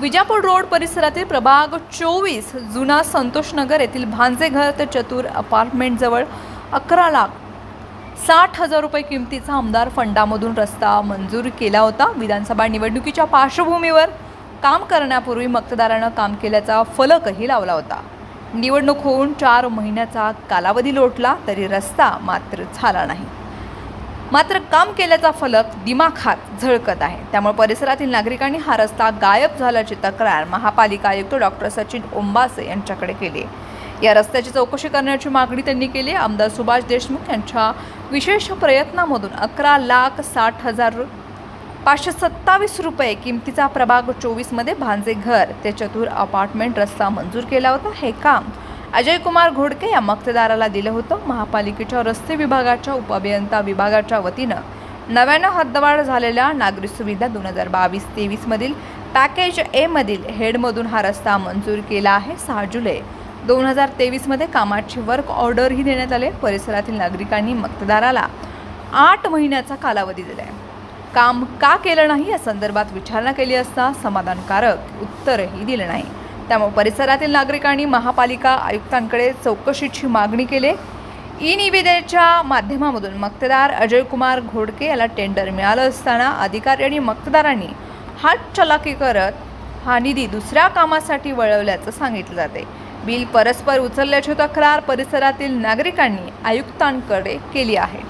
Vijapur road परिसरातील प्रभाग चोवीस जुना संतोषनगर येथील भांजे घर ते चतुर अपार्टमेंटजवळ अकरा लाख साठ हजार रुपये किमतीचा आमदार फंडामधून रस्ता मंजूर केला होता. विधानसभा निवडणुकीच्या पार्श्वभूमीवर काम करण्यापूर्वी मतदारानं काम केल्याचा फलकही लावला होता. निवडणूक होऊन चार महिन्याचा कालावधी लोटला तरी रस्ता मात्र झाला नाही. मात्र काम केल्याचा फलक दिमाखात झळकत आहे. त्यामुळे परिसरातील नागरिकांनी हा रस्ता गायब झाल्याची तक्रार महापालिका आयुक्त डॉक्टर सचिन ओंबासे यांच्याकडे केली. या रस्त्याची चौकशी करण्याची मागणी त्यांनी केली. आमदार सुभाष देशमुख यांच्या विशेष प्रयत्नामधून अकरा लाख साठ हजार पाचशे सत्तावीस रुपये किमतीचा प्रभाग चोवीसमध्ये भांजे घर ते चतुर अपार्टमेंट रस्ता मंजूर केला होता. हे काम अजय कुमार घोडके या मक्तदाराला दिलं होतं. महापालिकेच्या रस्ते विभागाच्या उपअभियंता विभागाच्या वतीनं नव्यानं हद्दवाढ झालेल्या नागरी सुविधा दोन हजार बावीस तेवीसमधील पॅकेज एमधील हेडमधून हा रस्ता मंजूर केला आहे. सहा जुलै दोन हजार तेवीसमध्ये कामाची वर्क ऑर्डरही देण्यात आले. परिसरातील नागरिकांनी मक्तदाराला आठ महिन्याचा कालावधी दिला आहे काम का केलं नाही या संदर्भात विचारणा केली असता समाधानकारक उत्तरही दिलं नाही. त्यामुळे परिसरातील नागरिकांनी महापालिका आयुक्तांकडे चौकशीची मागणी केली. ई निविदेच्या माध्यमामधून मक्तेदार अजय कुमार घोडके याला टेंडर मिळालं असताना अधिकारी आणि मक्तदारांनी हात चलाकी करत हा निधी दुसऱ्या कामासाठी वळवल्याचं सांगितलं जाते. बिल परस्पर उचलल्याची तक्रार परिसरातील नागरिकांनी आयुक्तांकडे केली आहे.